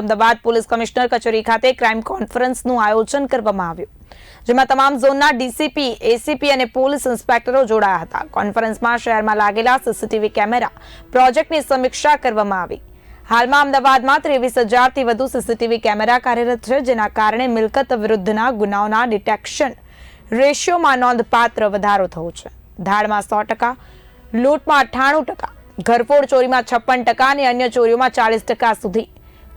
Ahmedabad police commissioner કચેરી ખાતે crime કોન્ફરન્સનું આયોજન કરવામાં આવ્યું. જેમાં તમામ ઝોનના ડીસીપી, એસીપી અને પોલીસ ઇન્સ્પેક્ટરો જોડાયા હતા. કોન્ફરન્સમાં શહેરમાં લાગેલા સીસીટીવી કેમેરા પ્રોજેક્ટની સમીક્ષા કરવામાં આવી. હાલમાં અમદાવાદમાં ત્રેવીસ હજારથી વધુ સીસીટીવી કેમેરા કાર્યરત છે, જેના કારણે મિલકત વિરુદ્ધના ગુનાઓના ડિટેક્શન રેશિયોમાં નોંધપાત્ર વધારો થયો છે. ધાડમાં સો ટકા, લૂંટમાં અઠ્ઠાણું ટકા, ઘરફોડ ચોરીમાં છપ્પન ટકા અને અન્ય ચોરીઓમાં ચાલીસ ટકા સુધી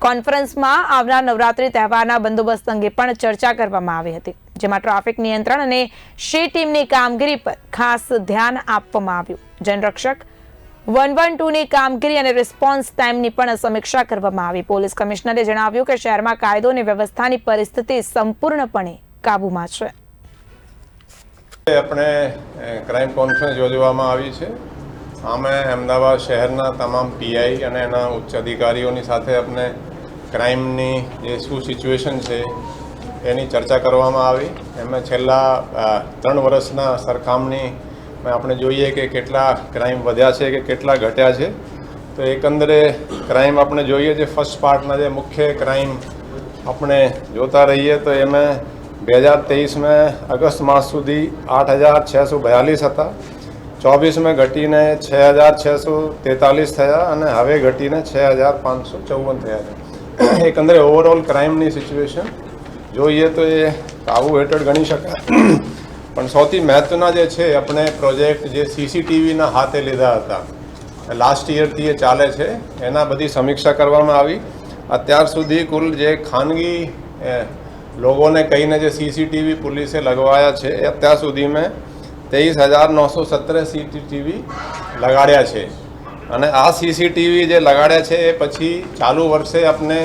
કોન્ફરન્સમાં આવનાર નવરાત્રી તહેવારના બંદોબસ્ત અંગે પણ ચર્ચા કરવામાં આવી હતી, જેમાં ટ્રાફિક નિયંત્રણ અને શી ટીમની કામગીરી પર ખાસ ધ્યાન આપવામાં આવ્યું. જનરક્ષક વન વન ટુની કામગીરી અને રિસ્પોન્સ ટાઈમની પણ સમીક્ષા કરવામાં આવી. પોલીસ કમિશનરે જણાવ્યું કે શહેરમાં કાયદો અને વ્યવસ્થાની પરિસ્થિતિ સંપૂર્ણપણે કાબૂમાં છે. આપણે ક્રાઇમ કોન્ફરન્સ યોજવામાં આવી છે. અમે અમદાવાદ શહેરના તમામ પીઆઈ અને એના ઉચ્ચ અધિકારીઓની સાથે આપણે ક્રાઇમની જે શું સિચ્યુએશન છે, એની ચર્ચા કરવામાં આવી. એમાં છેલ્લા ત્રણ વર્ષના સરખામણી આપણે જોઈએ કે કેટલા ક્રાઇમ વધ્યા છે કે કેટલા ઘટ્યા છે. તો એકંદરે ક્રાઇમ આપણે જોઈએ જે ફર્સ્ટ પાર્ટના જે મુખ્ય ક્રાઇમ આપણે જોતા રહીએ તો એમાં બે હજાર તેવીસમાં અગસ્ત માસ સુધી આઠ હજાર છસો બયાલીસ હતા. ચોવીસમાં ઘટીને છ હજાર છસો તેતાલીસ થયા અને હવે ઘટીને છ હજાર પાંચસો ચૌવન થયા છે. એકંદરે ઓવરઓલ ક્રાઇમની સિચ્યુએશન જોઈએ તો એ કાબુ હેઠળ ગણી શકાય. પણ સૌથી મહત્ત્વના જે છે, આપણે પ્રોજેક્ટ જે સીસીટીવીના હાથે લીધા હતા લાસ્ટ યરથી એ ચાલે છે. એના બધી સમીક્ષા કરવામાં આવી. અત્યાર સુધી કુલ જે ખાનગી લોકોને કહીને જે સીસીટીવી પોલીસે લગવાયા છે, એ અત્યાર સુધીમાં તેવીસ હજાર નવસો સત્તર સીસીટીવી લગાડ્યા છે. અને આ સીસીટીવી જે લગાડ્યા છે, એ પછી ચાલુ વર્ષે આપણે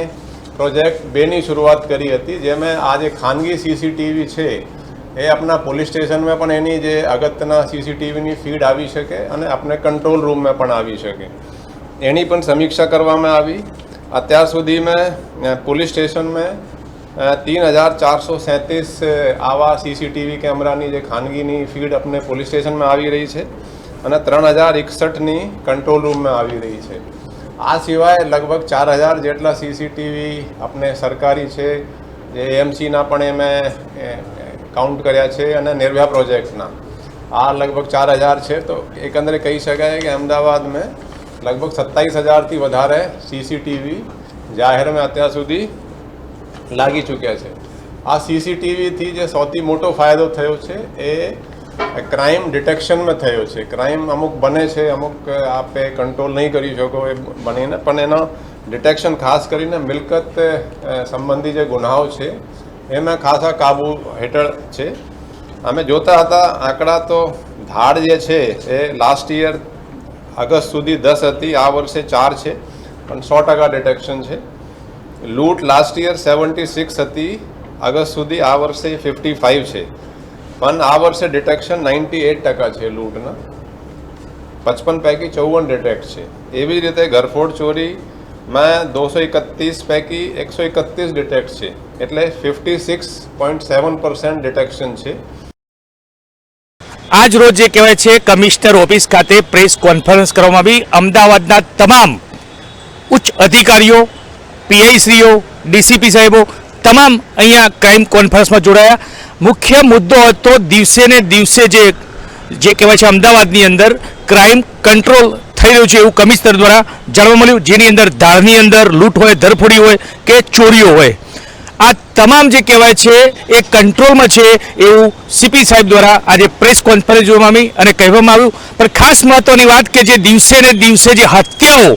પ્રોજેક્ટ બેની શરૂઆત કરી હતી જેમાં આ જે ખાનગી સીસીટીવી છે, એ આપણા પોલીસ સ્ટેશનમાં પણ એની જે અગત્યના સીસીટીવીની ફીડ આવી શકે અને આપણે કંટ્રોલ રૂમમાં પણ આવી શકે. એની પણ સમીક્ષા કરવામાં આવી. અત્યાર સુધી મેં પોલીસ સ્ટેશનમાં તીન હજાર ચારસો સેંત્રીસ આવા સીસીટીવી કેમેરાની જે ખાનગીની ફીડ આપણે પોલીસ સ્ટેશનમાં આવી રહી છે. અને ત્રણ હજાર એકસઠની કંટ્રોલ રૂમમાં આવી રહી છે. આ સિવાય લગભગ ચાર હજાર જેટલા સીસીટીવી આપણે સરકારી છે, જે એમસીના પણ એમે કાઉન્ટ કર્યા છે અને નિર્ભયા પ્રોજેક્ટના આ લગભગ ચાર હજાર છે, તો એકંદરે કહી શકાય કે અમદાવાદમાં લગભગ સત્તાવીસ હજારથી વધારે સીસીટીવી જાહેરમાં અત્યાર સુધી લાગી ચૂક્યા છે. આ સીસીટીવીથી જે સૌથી મોટો ફાયદો થયો છે, એ ક્રાઇમ ડિટેક્શનમાં થયો છે. ક્રાઇમ અમુક બને છે, અમુક આપે કંટ્રોલ નહીં કરી શકો એ બનીને, પણ એનો ડિટેક્શન ખાસ કરીને મિલકત સંબંધી જે ગુનાઓ છે, એમાં ખાસા કાબુ હેઠળ છે. અમે જોતા હતા, આંકડા તો ધાડ જે છે, એ લાસ્ટ યર અગસ્ત સુધી દસ હતી, આ વર્ષે ચાર છે, પણ સો ટકા ડિટેક્શન છે. લૂંટ લાસ્ટ યર સેવન્ટી સિક્સ હતી અગસ્ત સુધી આ વર્ષે ફિફ્ટી ફાઇવ છે. પણ આ વર્ષે ડિટેક્શન નાઇન્ટી એટ ટકા છે લૂંટના. પચપન પૈકી ચૌવન ડિટેક્ટ છે. એવી જ રીતે ઘરફોડ ચોરીમાં દોસો એકત્રીસ પૈકી એકસો એકત્રીસ ડિટેક્ટ છે. એટલે fifty six point seven percent detection છે. આજ રોજ જે કહેવાય છે, કમિશનર ઓફિસ ખાતે પ્રેસ કોન્ફરન્સ કરવામાં આવી. અમદાવાદના તમામ ઉચ્ચ અધિકારીઓ પીઆઈશ્રીઓ ડીસીપી સાહેબો તમામ અહીંયા ક્રાઇમ કોન્ફરન્સમાં જોડાયા. મુખ્ય મુદ્દો હતો દિવસે ને દિવસે જે જે કહેવાય છે અમદાવાદની અંદર ક્રાઇમ કંટ્રોલ થઈ રહ્યું છે એવું કમિશનર દ્વારા જાણવા મળ્યું. જેની અંદર ધારની અંદર લૂંટ હોય ધરફોડી હોય કે ચોરીઓ હોય. આ તમામ જે કહેવાય છે એ કંટ્રોલમાં છે એવું સીપી સાહેબ દ્વારા આજે પ્રેસ કોન્ફરન્સ જોવામાં આવી અને કહેવામાં આવ્યું. પણ ખાસ મહત્વની વાત કે જે દિવસે ને દિવસે જે હત્યાઓ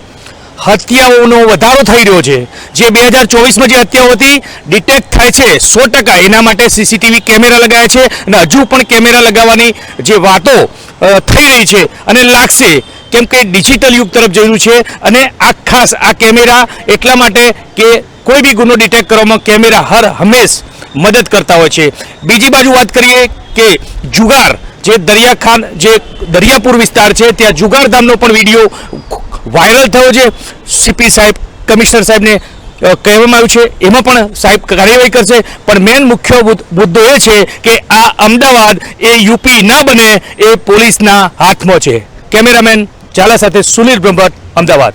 હત્યાઓનો વધારો થઈ રહ્યો છે. જે બે હજાર ચોવીસમાં જે હત્યાઓ હતી ડિટેક્ટ થાય છે સો ટકા. એના માટે સીસીટીવી કેમેરા લગાવ્યા છે અને હજુ પણ કેમેરા લગાવવાની જે વાતો થઈ રહી છે અને લાગશે કેમ કે ડિજિટલ યુગ તરફ જઈ રહ્યું છે અને આ ખાસ આ કેમેરા એટલા માટે કે કોઈ બી ગુનો ડિટેક્ટ કરવામાં કેમેરા હર હંમેશ મદદ કરતા હોય છે. બીજી બાજુ વાત કરીએ કે જુગાર, જે દરિયાખાન, જે દરિયાપુર વિસ્તાર છે, ત્યાં જુગારધામનો પણ વીડિયો વાયરલ થયો છે. સીપી સાહેબ, કમિશનર સાહેબને કહેવામાં આવ્યું છે. એમાં પણ સાહેબ કાર્યવાહી કરશે. પણ મેન મુખ્ય મુદ- મુદ્દો એ છે કે આ અમદાવાદ એ યુપી ન બને એ પોલીસના હાથમાં છે. કેમેરામેન ઝાલા સાથે સુનિલ બ્રહ્મભટ્ટ, અમદાવાદ.